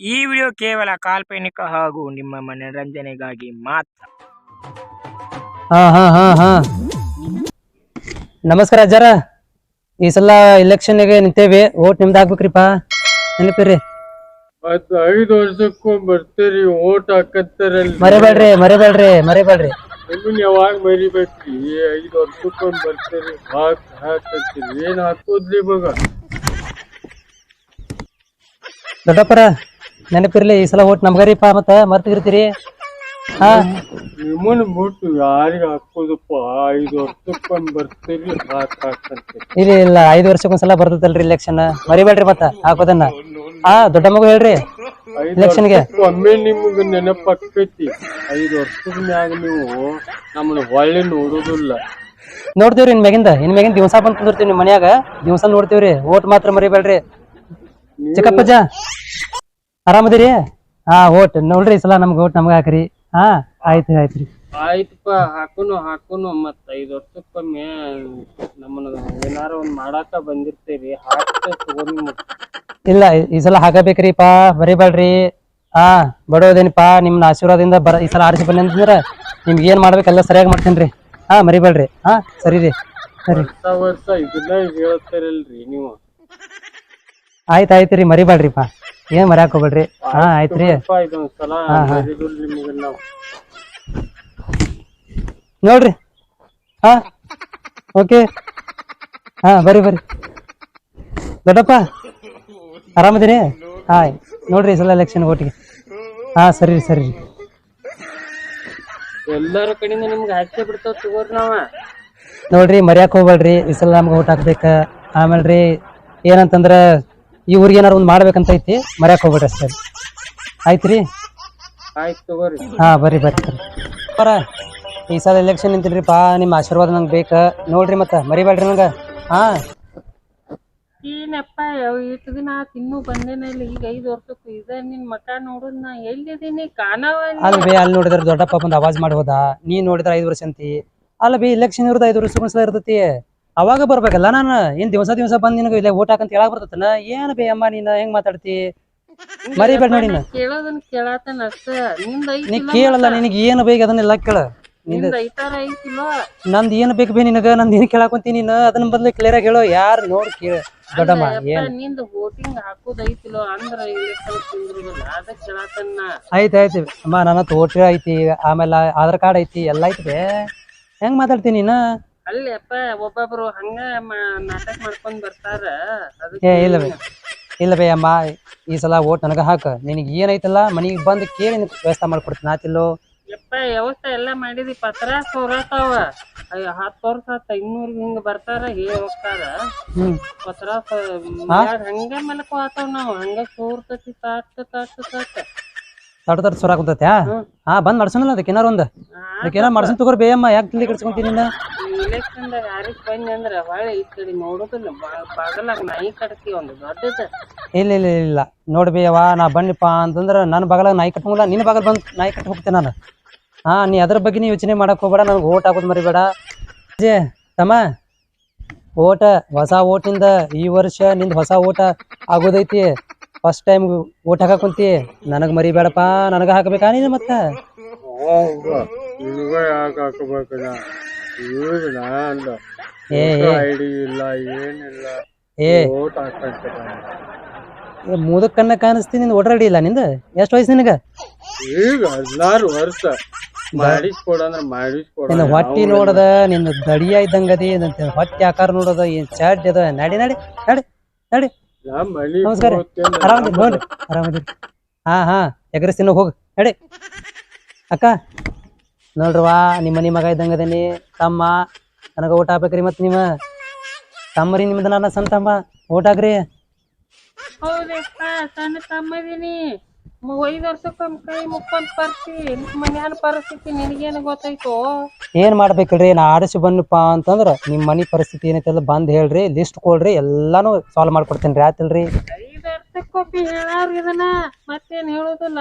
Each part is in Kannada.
ಈ ವಿಡಿಯೋ ಕೇವಲ ಕಾಲ್ಪನಿಕ ಹಾಗೂ ನಿಮ್ಮ ಮನರಂಜನೆಗಾಗಿ ಮಾತ್ರ. ಹಾ ಹಾ ಹಾ ಹಾ. ನಮಸ್ಕಾರ ಅಜ್ಜಾರ. ಈ ಸಲ ಇಲೆಕ್ಷನ್ಗೆ ನಿಂತೇವೆ. ಓಟ್ ನಿಮ್ದು ಹಾಕ್ಬೇಕ್ರಿಪ್ಪ. ನೆನಪಿರಿ ಮತ್ ಐದು ವರ್ಷಕ್ಕೂ ಬರ್ತೀರಿ ಓಟ್ ಹಾಕತ್ತಾರಲ್ರಿ ಮರಿಬೇಡ್ರಿ ಮರಿಬೇಡ್ರಿ ಮರಿಬೇಡ್ರಿ. ಯಾವಾಗ ಮರಿಬೇಕ್ರಿ? ಐದು ವರ್ಷಕ್ಕೊಂದ್ ಬರ್ತೀರಿ ಹಾಕ್ ಹಾಕತ್ತೀರಿ ಏನ್ ಹಾಕೋದ್ರಿ ಮಗ ದೊಡ್ಡಪ್ಪರ ನೆನಪಿರ್ಲಿ ಈ ಸಲ ಓಟ್ ನಮ್ಗರಿಪ ಮತ್ತ ಮರ್ತಿರ್ತೀರಿ. ಹಾ. ನಿಮ್ಮನ್ ಬಿಟ್ಟು ಯಾರಿಗ ಹಾಕೋದಪ್ಪ? ಐದ್ ಬರ್ತೀರಿ ಇಲ್ಲ ಇಲ್ಲ ಐದು ವರ್ಷಕ್ಕೊಂದ್ಸಲ ಬರ್ತದಲ್ರಿ ಇಲೆಕ್ಷನ್ ಮರಿಬೇಡ್ರಿ ಮತ್ತ ಹಾಕೋದನ್ನ. ಆ ದೊಡ್ಡ ಮಗು ಹೇಳ್ರಿ ಇಲೆಕ್ಷನ್ಗೆ ಎಲೆಕ್ಷನ್ಗೆ ಒಮ್ಮೆ ನಿಮ್ಗೆ ನೆನಪಾಕೈತಿ ಐದು ವರ್ಷದ ಮ್ಯಾಗ ನೀವು ನಮ್ಮನ್ನ ಹೊಳ್ಳಿ ನೋಡುದಿಲ್ಲ. ನೋಡ್ತೀವ್ರಿ ಇನ್ ಮ್ಯಾಗಿಂದ. ಇನ್ ಮ್ಯಾಗಿಂದ ದಿವಸ ಬಂದ್ ಕುಂದಿರ್ತೀವಿ ನಿಮ್ ಮನ್ಯಾಗ. ದಿವಸ ನೋಡ್ತೀವ್ರಿ. ಓಟ್ ಮಾತ್ರ ಮರಿಬೇಡ್ರಿ. ಚಿಕ್ಕಪ್ಪಜ್ಜ ಆರಾಮದಿರಿ? ಹಾ ಓಟ್ ನೋಡ್ರಿ ಈ ಸಲ ನಮ್ಗೆ ಓಟ್ ನಮ್ಗ ಹಾಕ್ರಿ. ಹಾ ಆಯ್ತ್ರಿ ಆಯ್ತ್ರಿ ಆಯ್ತಪ್ಪ ಹಾಕುನು ಹಾಕುನು. ಮತ್ತ ಐದ್ ವರ್ಷಕ್ಕೊಮ್ಮೆ ನಮ್ಮನ್ನ ಏನಾರ ಒಂದ್ ಮಾಡಾಕ ಬಂದಿರ್ತೇವಿ ಹಾಕ್ತ ತಗೊಂಡ್ ಇಲ್ಲ ಈ- ಈ ಸಲ ಹಾಕಬೇಕ್ರಿಪಾ ಮರಿಬೇಡ್ರಿ ಹಾ ಬಡೋದೇನಿಪಾ ನಿಮ್ನ ಆಶೀರ್ವಾದದಿಂದ ಬರ ಈ ಸಲ ಆರಿಸಿ ಬನ್ನಿ ಅಂತಂದ್ರ ನಿಮ್ಗೆ ಏನ್ ಮಾಡ್ಬೇಕೆಲ್ಲ ಸರಿಯಾಗಿ ಮಾಡ್ತೇನ್ರಿ. ಹಾ ಮರಿಬೇಡ್ರಿ. ಹಾ ಸರಿ ರೀ. ಸರಿ. ವರ್ಷ ವರ್ಷ ಇದನ್ನ ಹೇಳ್ತಾರಲ್ರಿ ನೀವು. ಆಯ್ತ್ ಆಯ್ತ್ರಿ ಮರಿಬೇಡ್ರಿಪಾ ಏನ್ ಮರ್ಯಾಕ್ ಹೋಗ್ಬೇಡ್ರಿ? ಹಾ ಆಯ್ತ್ರಿ. ನೋಡ್ರಿ. ಹಾ. ಓಕೆ. ಹಾ ಬರ್ರಿ ಬರ್ರಿ. ದೊಡ್ಡಪ್ಪ ಆರಾಮದಿರಿ? ಹಾ ನೋಡ್ರಿ ಈ ಸಲ ಎಲೆಕ್ಷನ್ ಓಟಿಗೆ ಹಾ ಸರಿ ರೀ ಸರಿ. ರೀ ಎಲ್ಲಾರ ಕಡೆಯಿಂದ ನಿಮ್ಗೆ ಹಚ್ಚೆ ಬಿಡ್ತಾವ ತಗೋರಿ ನಾವ. ನೋಡ್ರಿ ಮರ್ಯಾಕ್ ಹೋಗ್ಬೇಡ್ರಿ. ಈ ಸಲ ನಮ್ಗೆ ಓಟ್ ಹಾಕ್ಬೇಕ. ಆಮೇಲೆ ರೀ ಏನಂತಂದ್ರ ಈ ಊರಿಗೆ ಏನಾರು ಒಂದು ಮಾಡ್ಬೇಕಂತ ಐತಿ ಮರ್ಯಾಕ್ ಹೋಗ್ಬೇಡ್ರಿ ಸರ್ ಆಯ್ತ್ರಿ? ಆಯ್ತು ತಗೋರಿ. ಹಾ ಬರ್ರಿ ಬರ್ರಿ ಸರ್ ಬರ ಈ ಸಲ ಎಲೆಕ್ಷನ್ ನಿಂತಿನ್ರಿಪ್ಪ ನಿಮ್ಮ ಆಶೀರ್ವಾದ ನಂಗೆ ಬೇಕ. ನೋಡ್ರಿ ಮತ್ತ ಮರಿಬೇಡ್ರಿ ನಂಗ. ಹಾ? ಏನಪ್ಪ ಇಷ್ಟು ದಿನ ಆತ್ ಇನ್ನೂ ಬಂದೇನ ಇಲ್ಲ ಈಗ ಐದು ವರ್ಷಕ್ಕೂ ಇದ. ನಿನ್ ಮಕ ನೋಡುದ್ ನಾ ಎಲ್ಲಿದೀನಿ ಕಾಣವ ಅಲ್ಲ ಬೇ ಅಲ್ಲಿ ನೋಡಿದ್ರೆ ದೊಡ್ಡಪ್ಪ ಬಂದು ಅವಾಜ್ ಮಾಡಿ ಹೋದ ನೀ ನೋಡಿದ್ರೆ ಐದು ವರ್ಷ ಅಂತಿ. ಅಲ್ಲ ಬೇ ಎಲೆಕ್ಷನ್ ಇರೋದು ಐದು ವರ್ಷ ಒಂದ್ಸಲ ಇರ್ತೈತಿ. ಅವಾಗ ಬರ್ಬೇಕಲ್ಲ ನಾನು ಏನ್ ದಿವಸ ದಿವಸ ಬಂದ್ ನಿನಗೆ ಇಲ್ಲ ಓಟ್ ಹಾಕಂತ ಹೇಳಕ್ ಬರ್ತತನ ಏನ್ ಬೇ ಅಮ್ಮ ನೀನ್ ಹೆಂಗ್ ಮಾತಾಡ್ತಿ? ಮರಿಬೇಡ ನೋಡಿ ನಾ. ಕೇಳೋದನ್ ಕೇಳಾತನ ಅಷ್ಟ. ನಿಂದ ಐದ್ ನೀ ಕಿಲೋ ಕೇಳಲ್ಲ ನಿನಗೆ ಏನು ಬೇಕು ಅದನ್ನೆಲ್ಲ ಕೇಳ. ನಿಂದ ನಿಂದ ಐತಾರ ಏನ್ ಬೇಕು ಬೇ ನಿನಗ ನಂದ್ ಏನ್ ಕೇಳಾಕೊಂತಿ ನೀನು ಅದನ್ನ ಬದ್ಲು ಕ್ಲಿಯರ್ ಆಗಿ ಹೇಳೋ ಯಾರು ನೋಡ್ ಕೇಳ. ದೊಡ್ಡಮ್ಮ ಏನ್? ನಿಂದ ವೋಟಿಂಗ್ ಹಾಕೋದ್ ಐದ್ ಕಿಲೋ ಅಂದ್ರ ಇಲೆಕ್ಷನ್ ತಿಂದ್ರಲ್ಲ ಅದ ಕೇಳಾತನ ಆಯ್ತ್ ಆಯ್ತು. ಅಮ್ಮ ನನ್ನ ತೋಟ ಐತಿ ಆಮೇಲೆ ಆಧಾರ್ ಕಾರ್ಡ್ ಐತಿ ಎಲ್ಲ ಐತಿ ಬೇ. ಹೆಂಗ್ ಮಾತಾಡ್ತೀನಿ ನೀನು? ಅಲ್ಲಿ ಅಪ್ಪ ಒಬ್ಬೊಬ್ರು ಹಂಗ ಮ- ನಾಟಕ ಮಾಡ್ಕೊಂಡ್ ಬರ್ತಾರ. ಏ ಅದಕ್ಕೆ ಇಲ್ಲ ಬೇ ಇಲ್ಲ ಬೇ ಅಮ್ಮ ಈ ಸಲ ಓಟ್ ನನಗ ಹಾಕ. ನಿನಗೆ ಏನೈತಲ್ಲ ಮನಿಗೆ ಬಂದು ಕೇಳಿ ನಿನಗ್ ವ್ಯವಸ್ಥೆ ಮಾಡ್ಕೊಡ್ತೀನಿ. ಆತಿಲ್ಲೋ ಯಪ್ಪ ವ್ಯವಸ್ಥೆ ಎಲ್ಲಾ ಮಾಡಿದಿ. ಪತ್ರ ಸೋರತಾವ ಹತ್ತು ವರ್ಷ ಆತ. ಇನ್ನೂರ್ ಹಿಂಗ ಬರ್ತಾರ ಹೇ ಹೋಗ್ತಾರ? ಹ್ಮ್. ಪತ್ರ ಹಂಗ ಮಲಕೋ ಆತಾವ ನಾವ್. ಹಂಗ ಸೋರ್ತತಿ ತಾಟ್ ತಾಟ್ ತಾಟ್. ತಡ ತಡ ಸುರ ಕುಂತೈತೆ ಹಾ ಬಂದ್ ಮಾಡ್ಸೋಣ ಅದಕ್ಕೆ ಏನಾರ ಒಂದು. ಅದಕ್ಕೆ ಏನಾರ ಮಾಡ್ಸೋಣ ತಗೋರ್ ಬೇಯಮ್ಮ ಯಾಕೆ ತಿಳಿ ಕಡ್ಸ್ಕೊಂತೀನಿ ನೀನು ಇಲೆಕ್ಷನ್ದಾಗ ಯಾರಿಗೆ ಬಂದ್ ಅಂದ್ರ ಹೊಳ್ಳಿ ಈ ಕಡೆ ನೋಡುದಿಲ್ಲ. ಬಾಗಲಾಗ ನಾಯಿ ಕಟ್ತಿ ಒಂದು ದೊಡ್ಡದ. ಇಲ್ಲ ಇಲ್ಲ ಇಲ್ಲ ನೋಡಿ ಬೇ ಅವ್ವ ನಾ ಬನ್ನಿಪ್ಪ ಅಂತಂದ್ರೆ ನನ್ನ ಬಾಗಲಾಗ ನಾಯಿ ಕಟ್ಟಂಗಿಲ್ಲ ನಿನ್ನ ಬಗಲ್ ಬಂದು ನಾಯಿ ಕಟ್ಟಿ ಹೋಗ್ತೇನೆ ನಾನು. ಹಾ ನೀ ಅದ್ರ ಬಗ್ಗೆ ನೀ ಯೋಚನೆ ಮಾಡಕ್ ಹೋಗ್ಬೇಡ ನನಗೆ ಓಟ್ ಹಾಕೋದು ಮರಿಬೇಡ. ಅಜ್ಜೆ ತಮ್ಮ ಓಟ ಹೊಸ ಓಟಿಂದ ಈ ವರ್ಷ ನಿಂದ ಹೊಸ ಓಟ ಆಗೋದೈತಿ. ಫಸ್ಟ್ ಟೈಮ್ ಓಟ್ ಹಾಕಕ್ ಕುಂತಿ. ನನಗ್ ಮರಿಬೇಡಪ್ಪ ನನಗೆ ಹಾಕಬೇಕಾ ನೀನು ಮತ್ತ? ನಿನಗ ಯಾಕೆ ಹಾಕಬೇಕಣ್ಣ ಇವ್ರು ನಾ ಅಂದ ಏ ಐಡಿ ಇಲ್ಲ ಏನಿಲ್ಲ. ಏ. ಓಟ್ ಏ ಮುದಕ್ಕನ್ನ ಕಾಣಿಸ್ತೀನಿ ನಿಂದ ಓಟರ್ ಇಲ್ಲ ನಿಂದ? ಎಷ್ಟು ವಯಸ್ಸು ನಿನಗ? ಈಗ ಹದಿನಾರು ವರ್ಷ. ಮಾಡಿಸ್ಕೊಡ ಅಂದ್ರ ಮಾಡಿಸ್ಕೊಡ. ನಿನ್ನ ಹೊಟ್ಟಿ ನೋಡದ ನಿನ್ನ ದಡಿಯ ಇದ್ದಂಗದಿ ನಿನ್ನ ಹೊಟ್ಟಿ ಆಕಾರ ನೋಡದ ಏನ್ ಚಾಡ್ ಅದ. ನಡಿ ನಡಿ ನಡಿ ನಡಿ. ನಮಸ್ಕಾರ. ಹೋಗ್ತೇನೆ. ಆರಾಮದಿ ನೋಡ್ರಿ ಆರಾಮದಿ ಹಾ ಹಾ ಎಗರಿಸ್ತೀನಿ ಹೋಗ್. ನಡಿ. ಅಕ್ಕ. ನೋಡ್ರವಾ ನಿಮ್ಮ ಮನೆ ಮಗ ಇದ್ದಂಗದೇನಿ ತಮ್ಮ ನನಗ ಊಟ ಹಾಕ್ಬೇಕ್ರಿ ಮತ್ ನೀವು. ತಮ್ಮರಿ ನಿಮ್ದು ನನ್ನ ಸಣ್ಣ ತಮ್ಮ. ಊಟ ಹಾಕ್ರಿ. ಹೌದಪ್ಪ ಸಣ್ಣ ತಮ್ಮದೀನಿ ಐದು ವರ್ಷಕ್ಕೊಮ್ಮೆ ಕೈ ಮುಕ್ಕೊಂಡ್ ಬರ್ತಿ ಮನ್ಯಾನ ಪರಿಸ್ಥಿತಿ ನಿನಗೇನು ಗೊತ್ತಾಯ್ತು? ಏನ್ ಮಾಡ್ಬೇಕ್ರಿ ನಾ ಆಡಿಸಿ ಬನ್ನಪ್ಪ ಅಂತಂದ್ರ ನಿಮ್ ಮನೆ ಪರಿಸ್ಥಿತಿ ಏನೈತಲ್ಲ ಬಂದ್ ಹೇಳ್ರಿ ಲಿಸ್ಟ್ ಕೊಡ್ರಿ ಎಲ್ಲಾನು ಸಾಲ್ವ್ ಮಾಡ್ಕೊಡ್ತೀನಿ ರೀ ಆತಿಲ್ರಿ ಐದ್ ಹೇಳಾರ ಇದನ್ನ ಮತ್ತೇನ್ ಹೇಳುದಿಲ್ಲ?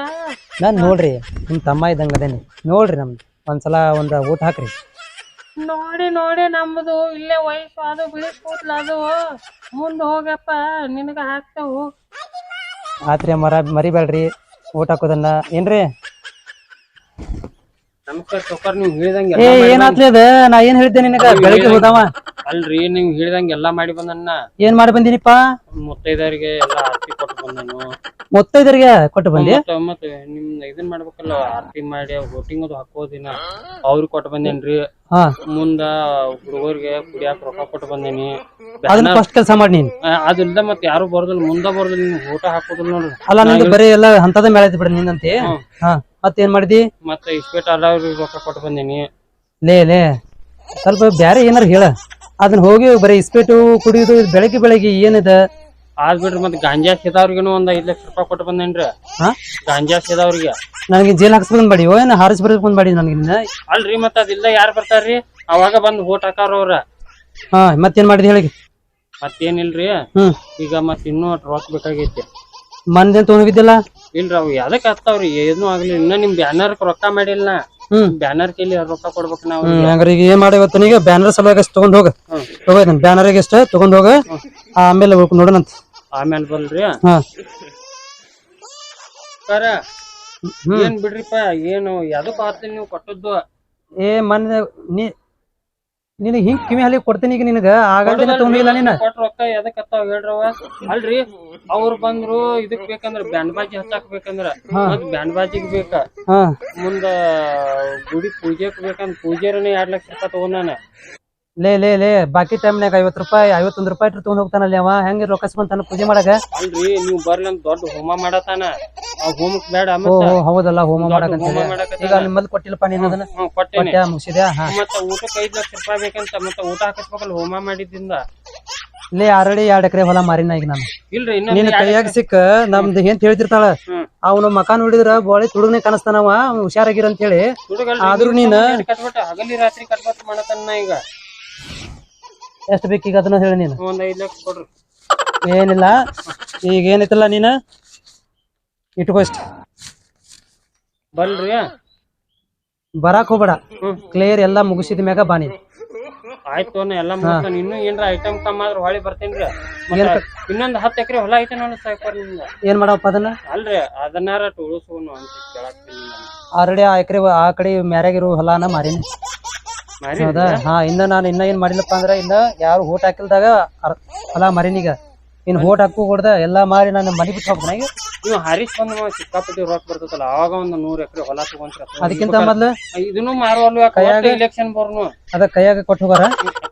ನಾನ್ ನೋಡ್ರಿ ನಿಮ್ ತಮ್ಮ ಇದ್ದಂಗ ಅದೇನಿ. ನೋಡ್ರಿ ನಮ್ದು. ಒಂದ್ಸಲ ಒಂದ್ ಊಟ ಹಾಕ್ರಿ. ನೋಡಿ ನೋಡಿ ನಮ್ದು ಇಲ್ಲೇ ವಯಸ್ಸು ಅದು ಬಿಳಿ ಕೂದ್ಲು ಅದು. ಮುಂದೆ ಹೋಗಪ್ಪ ನಿನಗ ಹಾಕ್ತೇವು. ಆತ್ರಿ ಮರ ಮರಿಬೇಡ್ರಿ ಊಟ ಹಾಕೋದನ್ನ. ಏನ್ರಿ? ನಮಸ್ಕಾರ ಸೌಕರ್ ನೀವ್ ಹೇಳ್ದಂಗ ಏ ಏನಾತ್ಲಿ ಅದ? ನಾ ಏನ್ ಹೇಳಿದ್ದೆ ನಿನಗ? ಬೆಳಿಗ್ಗೆ ಹೋದವ? ಅಲ್ರಿ ನೀವ್ ಹೇಳಿದಂಗ ಎಲ್ಲಾ ಮಾಡಿ ಬಂದನ್ನ. ಏನ್ ಮಾಡಿ ಬಂದಿನಿಪ್ಪ ಮುತ್ತೈದಾರಿಗೆ ಎಲ್ಲಾ ಆರ್ತಿ ಕೊಟ್ಟು ಬಂದನು. ಮುತ್ತೈದರಿಗೆ ಕೊಟ್ಟು ಬಂದಿ? ಮತ್ತ ಮತ್ತ ನಿಮ್ ಇದನ್ ಮಾಡ್ಬೇಕಲ್ಲ ಆರ್ತಿ ಮಾಡಿ ವೋಟಿಂಗ್ ಅದು ಹಾಕೋದಿನ ಅವ್ರಿಗೆ ಕೊಟ್ಟು ಬಂದೇನ್ರಿ. ಹಾ. ಮುಂದ ಹುಡುಗರಿಗೆ ಕುಡಿಯಾಕ ರೊಕ್ಕ ಕೊಟ್ಟು ಬಂದೇನಿ. ಅದನ್ನ ಫಸ್ಟ್ ಕೆಲಸ ಮಾಡಿ ನೀನ್? ಅದಿಲ್ದ ಮತ್ ಯಾರು ಬರೋದಿಲ್ಲ ಮುಂದ ಬರೋದಿಲ್ಲ ನಿಮ್ ಊಟ ಹಾಕೋದಿಲ್ಲ ನೋಡ್ರಿ. ಅಲ್ಲ ನಿಂದು ಬರೀ ಎಲ್ಲ ಹಂತದ ಮೇಲೆ ಐತಿ ಬಿಡ ನಿಂದಂತೆ ಅಂತಿ ಹಾ ಮತ್ತೇನ್ ಮಾಡಿದಿ? ಮತ್ತ ಇಸ್ಪೇಟ್ ಅಲ್ಲವ್ರಿಗೆ ರೊಕ್ಕ ಕೊಟ್ಟು ಬಂದೇನಿ. ಲೇ ಲೇ. ಸ್ವಲ್ಪ ಬ್ಯಾರೆ ಏನಾರ ಹೇಳ. ಅದನ್ನ ಹೋಗಿ ಬರೀ ಇಸ್ಪೇಟು ಕುಡಿಯೋದು ಬೆಳಗ್ಗೆ ಬೆಳಗ್ಗೆ ಏನಿದ? ಆದ್ ಬಿಡ್ರಿ ಮತ್ ಗಾಂಜಾ ಸೇದವ್ರಿಗೇನು ಒಂದ್ ಐದ್ ಲಕ್ಷ ರೂಪಾಯಿ ಕೊಟ್ಟು ಬಂದೇನ್ರಿ. ಹಾ? ಗಾಂಜಾ ಸೇದವ್ರಿಗೆ. ನನಗೆ ಜೇಲ್ ಹಾಕ್ಸ್ಬೇಕಂದ್ ಬಾಡಿ ಏನ ಹಾರಿಸ್ ಬರ್ಬೇಕಂದ್ ಬಾಡಿ ನನಗೆ ನಿನ್ನ. ಅಲ್ರಿ ಮತ್ತ ಅದಿಲ್ಲ ಯಾರ್ ಬರ್ತಾರ್ರಿ? ಅವಾಗ ಬಂದ್ ಓಟ್ ಹಾಕಾರ ಅವ್ರ. ಹಾ ಮತ್ತೇನ್ ಮಾಡಿದ್ ಹೇಳಿ? ಮತ್ತೇನಿಲ್ರಿ? ಹ್ಮ್. ಈಗ ಮತ್ ಇನ್ನೂ ಅಟ್ ರೊಕ್ಕ ಬೇಕಾಗೈತಿ. ಮಂದೇನ್ ತೊಗೊಂಡಿದ್ದಿಲ್ಲ ಇಲ್ರಿ ಅವ್ ಯಾದಕ್ ಹತ್ತಾವ್ರಿ? ಏನು ಆಗ್ಲಿ ಇನ್ನ ನಿಮ್ ಬ್ಯಾನರ್ ರೊಕ್ಕ ಮಾಡಿಲ್ಲ ಬ್ಯಾನರ್ ಕೈಲಿ ರೊಕ್ಕ ಕೊಡ್ಬೇಕು ನಾವು? ಹಂಗಾರೆ ಈಗ ಏನ್ ಮಾಡಿ ಇವತ್ತು ನೀಗ ಬ್ಯಾನರ್ ಸಲುವಾಗಿ ಅಷ್ಟು ತಗೊಂಡ್ ಹೋಗ. ಹ್ಮ್. ತಗೋ ಬ್ಯಾನರ್ ಎಷ್ಟ ತಗೊಂಡ್ ಹೋಗ. ಆಮೇಲೆ ಹೋಗ್ ನೋಡೋಣಂತ ಆಮೇಲೆ ಬಲ್ರಿ ಹಾ. ಸರ ಏನ್ ಬಿಡ್ರಿಪ್ಪ? ಏನು ಯಾವ್ದಕ್ಕೂ ಆತ ನೀವು ಕೊಟ್ಟದ್ದು? ಏ ಮೊನ್ನೆ ನೀ ನಿನಗೆ ಹಿಂಗ್ ಕಿವಿ ಹಲಿ ಕೊಡ್ತೀನಿ ಈಗ ನಿನಗ ಆಗಲ್ಲ ತಗೊಂಡಿಲ್ಲ ನೀನ. ಕೊಟ್ಟ ರೊಕ್ಕ ಎದಕ್ ಹತ್ತಾವ ಹೇಳ್ರವ ಅಲ್ರಿ ಅವ್ರು ಬಂದ್ರು ಇದಕ್ ಬೇಕಂದ್ರ ಬ್ಯಾಂಡ್ ಬಾಜಿ ಹಚ್ಚಾಕ್ ಬೇಕಂದ್ರ. ಮತ್ ಬ್ಯಾಂಡ್ ಬಾಜಿಗ್ ಬೇಕ. ಮುಂದ ಗುಡಿ ಪೂಜೆಕ್ ಬೇಕಂದ್ರೆ ಪೂಜೆರನೇ ಎರಡ್ ಲಕ್ಷ ರೂಪಾಯಿ ತಗೊಂಡಾನ ಲೇ ಲೇ ಲೇ ಬಾಕಿ ಟೈಮ್ನಾಗ ಐವತ್ ರೂಪಾಯಿ ಐವತ್ತೊಂದ್ ರೂಪಾಯಿ ಇಟ್ಟು ತಗೊಂಡ್ ಹೋಗ್ತಾನಲ್ಲಿ ಅವ ಹೆಂಗ್ ರೊಕ್ಕಸ್ಕೊಂತಾನ ಪೂಜೆ ಮಾಡಾಕ? ಅಲ್ರಿ ನೀವು ಬರ್ಲಿ ಅಂತ ದೊಡ್ಡ ಹೋಮ ಮಾಡತಾನ ಹೋಮಕ್ ಬೇಡ ಓ ಮತ್ತ? ಓ, ಹೌದಲ್ಲ ಹೋಮ ಮಾಡಕ್ ಹೋಮ ಹೇಳಿ ಮಾಡಕತ್ತಾನ. ಈಗ ನಿಮ್ಮಲ್ಲಿ ಕೊಟ್ಟಿಲ್ಲಪ್ಪ ನೀನ್ ಅದನ್ನ? ಹ್ಮ್ ಕೊಟ್ಟೇನೆ. ಕೊಟ್ಟ್ಯಾ ಮುಗಿಸಿದ್ಯಾ? ಹಾ. ಮತ್ತ ಊಟಕ್ ಐದ್ ಲಕ್ಷ ರೂಪಾಯಿ ಬೇಕಂತ ಮತ್ತ ಊಟ ಹಾಕಿಸ್ಬೇಕಲ್ಲ ಹೋಮ ಮಾಡಿದ್ದಿಂದ ಲೇ ಆಲ್ರೆಡಿ ಎರಡ್ ಎಕರೆ ಹೊಲ ಮಾರಿನ ಈಗ ನಾನು. ಇಲ್ರಿ ನಿನ್ನ ಇನ್ನೊಂದ್ ಕೈಯಾಗ ಸಿಕ್ಕ ನಮ್ದು ಏನ್ ಹೇಳ್ತಿರ್ತಾಳ ಹ್ಮ್. ಅವನು ಮಕ ನೋಡಿದ್ರ ಬೋಳಿ ತುಡುಗ್ನೆ ಕಾಣಿಸ್ತಾನವ ಅವ್ನ್ ಹುಷಾರಾಗಿರ ಅಂತ ಹೇಳಿ ಹುಡುಗಲ್ರಿ, ಆದ್ರೂ ನೀನ್ ಕಟ್ಬಿಟ್ಟು ಹಗಲಿ ರಾತ್ರಿ ಕಟ್ಬಟ್ ಮಾಡತನ್ನ ಈಗ. ಎಷ್ಟ್ ಬೇಕೀಗ ಅದನ್ನ ಹೇಳಿ ನೀನು? ಒಂದ್ ಐದ್ ಲಕ್ಷ ಕೊಡ್ರಿ. ಏನಿಲ್ಲ ಈಗ ಏನೈತಲ್ಲ ನೀನ? ಇಟ್ಕೋ ಇಷ್ಟ ಬಲ್ರಿ ಬರಾಕ್ ಹೋಗ್ಬೇಡ. ಕ್ಲಿಯರ್ ಎಲ್ಲಾ ಮುಗಿಸಿದ ಮ್ಯಾಗ ಬಾನಿ ಆಯ್ತು ಎಲ್ಲ ಇನ್ನು ಇನ್ನೂ ಏನ್ರ ಐಟಮ್ ಕಮ್ಮ ಆದ್ರ ಹೊಳಿ ಬರ್ತೇನ್ರಿ ಇನ್ನೊಂದ್ ಹತ್ತ್ ಎಕರೆ ಹೊಲ ಐತೆ ನೋಡಿ ಸಾಯ್ಪಾರ ಏನ್ ಮಾಡಪ್ಪ ಅದನ್ನ? ಅಲ್ರಿ ಅದನ್ನಾರ ಉಳಿಸೋನು ಅಂತ ಕೇಳಾಕ್ತೀನಿ ಆಲ್ರೆಡಿ ಆ ಎಕರೆ ಆ ಕಡೆ ಮ್ಯಾರಾಗಿರೋ ಹೊಲಾನ ಮಾರಿನಿ. ಮಾರಿ ಹೌದಾ? ಹಾ ಇನ್ನ ನಾನು ಇನ್ನ ಏನ್ ಮಾಡಿಲ್ಲಪ್ಪ ಅಂದ್ರ ಇನ್ನ ಯಾರು ಹೋಟ್ ಹಾಕಿಲ್ದಾಗ ಅರ್- ಹೊಲ ಮಾರಿನೀಗ ಇನ್ ಹೋಟ್ ಹಾಕು ಕೊಡ್ದ ಎಲ್ಲಾ ಮಾರಿ ನಾನು ಮನಿ ಬಿಟ್ಟು ಹೋಗ್ತಾನ. ಈಗ ನೀವು ಹರೀಶ್ ಬಂದ್ ಸಿಕ್ಕಾಪಟ್ಟಿ ರೊಕ್ಕ ಬರ್ತದಲ್ಲ ಅವಾಗ ಒಂದ್ ನೂರ್ ಎಕರೆ ಹೊಲ ತಗೊಂತಾರ ಅದಕ್ಕಿಂತ ಮೊದ್ಲು? ಇದನ್ನು ಮಾರುವಲ್ವ? ಯಾಕೆ ಇಲೆಕ್ಷನ್ ಬರ್ನು. ಅದ ಕೈಯಾಗ ಕೊಟ್ಟು ಹೋಗಾರ?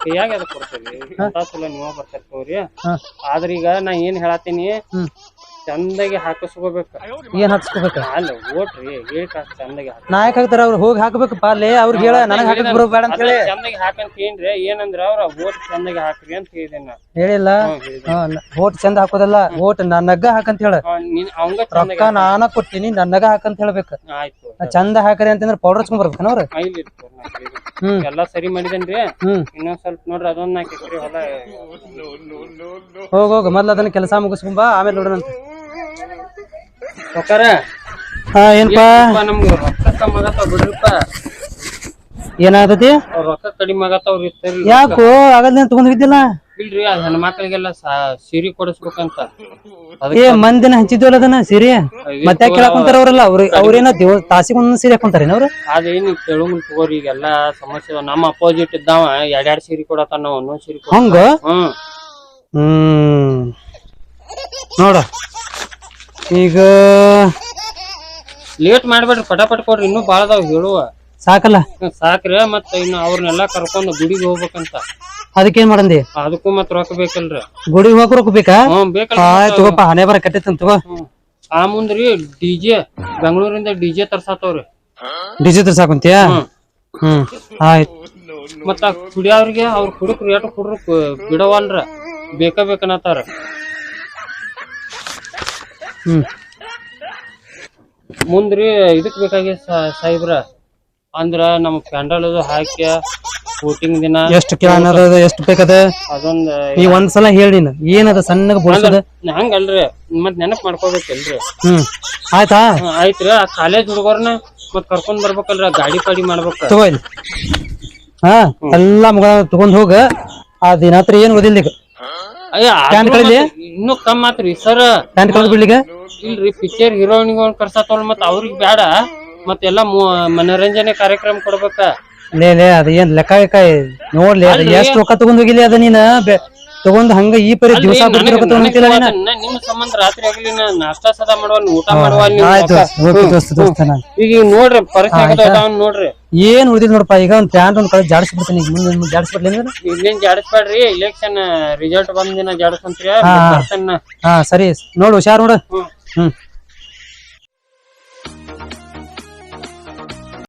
ಕೈಯಾಗ ಅದ ಕೊಡ್ತೇವಿ. ಅಂತ ನೀವ ಬರ್ತಾರ ತೋರಿ. ಆದ್ರ ಈಗ ನಾ ಏನ್ ಹೇಳತ್ತೀನಿ ಚಂದಾಗಿ ಹಾಕಿಸ್ಕೋಬೇಕು. ಏನ್ ಹಾಕ್ಸ್ಕೋಬೇಕ? ಅಲ್ಲ ಓಟ್ರಿ ಹೇಳಿ ಕಾಸ್ ಚಂದಾಗಿ ಹಾಕಿ. ನಾಯಕ್ ಹಾಕ್ತಾರ ಅವ್ರು ಹೋಗಿ ಹಾಕಬೇಕು ಪಾಲೆ ಅವ್ರಿಗೆ ಹೇಳ ನನಗೆ ಹಾಕಕ್ ಬರೋ ಬೇಡ ಅಂತ ಹೇಳಿ. ಚಂದಾಗಿ ಹಾಕಂತ ಏನ್ರಿ? ಏನಂದ್ರ ಅವ್ರ ಓಟ್ ಚಂದಾಗಿ ಹಾಕ್ರಿ ಅಂತ ಹೇಳಿದೆ ನಾ ಹೇಳಿಲ್ಲ? ಓಟ್ ಚಂದ ಹಾಕೋದಲ್ಲ ಓಟ್ ನನ್ನಗ ಹಾಕಂತ ಹೇಳ. ಅವಂಗ ಚಂದಾಗಿ ರೊಕ್ಕ ನಾನ ಕೊಟ್ಟಿನಿ ನನ್ನಗ ಹಾಕಂತ ಹೇಳ್ಬೇಕು. ಆಯ್ತು. ಚಂದ ಹಾಕ್ರಿ ಅಂತಂದ್ರ ಪೌಡರ್ ಹಚ್ಕೊಂಡ್ ಬರ್ಬೇಕನ ಅವ್ರ? ಹ್ಮ್. ಎಲ್ಲಾ ಸರಿ ಮಾಡಿದನ್ರಿ? ಹ್ಮ್. ಇನ್ನೊಂದ್ ಸ್ವಲ್ಪ ನೋಡ್ರಿ ಅದೊಂದ್ ನಾಲ್ಕು ಎಕರೆ ಹೊಲ. ಹೋಗ ಹೋಗ ಮೊದ್ಲು ಅದನ್ನ ಕೆಲಸ ಮುಗಿಸ್ಕೊಂಬ ಆಮೇಲೆ ನೋಡೋಣಂತ. ಸಾವ್ಕಾರ, ಹಾ ಏನ್ಪಾ? ಅಪ್ಪ ನಮ್ಗೆ ರೊಕ್ಕ ಕಮ್ಮಿ ಆಗತ್ತಾವ ಬಿಡ್ರಿಪ್ಪ. ಏನಾಗತೈತಿ ಅವ್ರ ರೊಕ್ಕ ಕಡಿಮೆ ಆಗತ್ತಾವ್ರಿ ಇರ್ತರಿ. ಯಾಕೋ ಆಗಲ್ಲ ತಗೊಂಡಿದ್ದಿಲ್ಲ ಇಲ್ರಿ ಆ ಹೆಣ್ಮಕ್ಳಿಗೆಲ್ಲ ಸಾ- ಸೀರೆ ಕೊಡಿಸ್ಬೇಕಂತ. ಏ ಮಂದಿನ ಹಂಚಿದ್ವಲ್ಲ ಅದನ್ನ ಸೀರೆ? ಮತ್ತೆ ಕೇಳಕ್ ಕುಂತಾರ ಅವ್ರಲ್ಲ ಅವ್ರ ಅವ್ರೇನ ದೇವ ತಾಸಿಗೆ ಒಂದೊಂದ್ ಸೀರೆ ಹಾಕೊಂತಾರೇನ ಅವ್ರು? ಅದೇನು ಕೇಳು ತಗೋರಿ ಈಗೆಲ್ಲ ಸಮಸ್ಯೆ. ನಮ್ಮ ಅಪೋಸಿಟ್ ಇದ್ದಾವ ಎರಡೆರಡ್ ಸೀರೆ ಕೊಡತಾನ ನಾವ್ ಒಂದೊಂದ್ ಸೀರೆ ಹಂಗ? ಹ್ಮ್. ಹ್ಮ್. ನೋಡ. ಈಗ ಲೇಟ್ ಮಾಡ್ಬೇಡ್ರಿ ಪಟಾಪಟ್ ಕೊಡ್ರಿ ಇನ್ನೂ ಬಾಳ ಅದಾವ ಹೇಳುವ. ಸಾಕಲ್ಲ? ಸಾಕ್ರಿ ಮತ್ತ ಇನ್ನು ಅವ್ರನ್ನೆಲ್ಲ ಕರ್ಕೊಂಡು ಗುಡಿಗೆ ಹೋಗ್ಬೇಕಂತ. ಅದಕ್ಕೇನ್ ಮಾಡಂದಿ? ಅದಕ್ಕೂ ಮತ್ತೆ ರೊಕ್ಕ ಬೇಕಲ್ರಿ. ಗುಡಿಗೆ ಹೋಗಕ್ ರೊಕ್ಕ ಬೇಕಾ? ಹ್ಮ್ ಬೇಕಲ್ಲ ಆಯ್ ತಗೋಪ್ಪ ಹಣೆ ಬರ ಕಟ್ಟೈತಂತ ತಗೋ. ಆ ಮುಂದ್ರಿ ಡಿಜೆ ಬೆಂಗಳೂರಿಂದ ಡಿಜೆ ತರ್ಸಾತವ್ರಿ. ಡಿಜೆ ತರ್ಸಾಕಂತೀಯ? ಹ್ಮ್. ಆಯ್ತ್. ಮತ್ತ ಕುಡಿಯವ್ರಿಗೆ ಅವ್ರ ಕುಡುಕ್ ರೇಟ್ ಕುಡ್ರು ಬಿಡವಲ್ರ. ಬೇಕ ಬೇಕನತಾರ ಮುಂದ್ರಿ ಇದಕ್ ಬೇಕಾಗಿ ಸಾಹೇಬ್ರ ಅಂದ್ರ ನಮ್ ಕ್ಯಾಂಡಲ್ ಅದು ಹಾಕಿ ವೋಟಿಂಗ್ ದಿನ ಎಷ್ಟು ಕಿಲೋನ ಎಷ್ಟು ಬೇಕದ? ಅದೊಂದ್ ನೀ ಒಂದ್ಸಲ ಹೇಳಿ ಏನದ ಸಣ್ಣಗ ಬೋಳ್ಸದ ಹಂಗಲ್ರಿ ಮತ್ ನೆನಪ್ ಮಾಡ್ಕೋಬೇಕಲ್ರಿ. ಹ್ಮ್. ಆಯ್ತಾ? ಆಯ್ತ್ರಿ ಆ ಕಾಲೇಜ್ ಹುಡುಗರ್ನ ಮತ್ ಕರ್ಕೊಂಡ್ ಬರ್ಬೇಕಲ್ರ ಗಾಡಿ ಪಾಡಿ ಮಾಡ್ಬೇಕ. ತಗೋ ಇಲ್ಲಿ. ಹಾ ಎಲ್ಲಾ ಮಗ ತಗೊಂಡ್ ಹೋಗ. ಆ ದಿನ ಹತ್ರ ಏನ್ ಓದಿಲ್ಲ ಈಗ? ಇನ್ನು ಕಮ್ ಆತ್ರಿ ಸರ್ ಪ್ಯಾಂಟ್ ಕಳ್ದು ಇಲ್ರಿ ಪಿಕ್ಚರ್ ಹೀರೋಯಿನ್ಗಳು ಕರ್ಸತ್ತವಲ್ ಮತ್ ಅವ್ರಿಗೆ ಬೇಡ ಮತ್ತೆಲ್ಲಾ ಎಲ್ಲಾ ಮನರಂಜನೆ ಕಾರ್ಯಕ್ರಮ ಕೊಡ್ಬೇಕ. ಲೇ ಲೇ ಅದ ಏನ್ ಲೆಕ್ಕ ಗಿಕ್ಕ ನೋಡ್ಲಿ ಅದ. ಎಷ್ಟ್ ರೊಕ್ಕ ತಗೊಂಡ್ ಹೋಗಿಲಿ ಅದ ನೀನ? ತಗೊಂಡ್ ಹಂಗ ಈ ಪರಿ ದಿವಸ ನಿಮ್ ಸಂಬಂಧ ರಾತ್ರಿ ಆಗ್ಲಿ ನಾಷ್ಟಾ ಸದಾ ಮಾಡುವ ಊಟ ಮಾಡುವ ಈಗ ನೋಡ್ರಿ ಪರಿಸ್ಥಿತಿ ನೋಡ್ರಿ. ಏನ್ ಉಳಿದಿದ್ ನೋಡಪ್ಪ ಈಗ ಒಂದ್ ಪ್ಯಾಂಟ್ ಒಂದ್ ಕಡೆ ಜಾಡಿಸ್ಬಿಡ್ತೀನಿ ಈಗ ಮುಂದೆ ಜಾಡಿಸ್ಬಿಡ್ಲಿ ಇಲ್ಲೇನ್ ಜಾಡಿಸ್ಬೇಡ್ರಿ ಇಲೆಕ್ಷನ್ ರಿಸಲ್ಟ್ ಬಂದಿನ ಜಾಡಿಸಂತ್ರಿ ಹಾ. ಸರಿ ನೋಡು ಹುಷಾರ್ ನೋಡು. ಹ್ಮ್.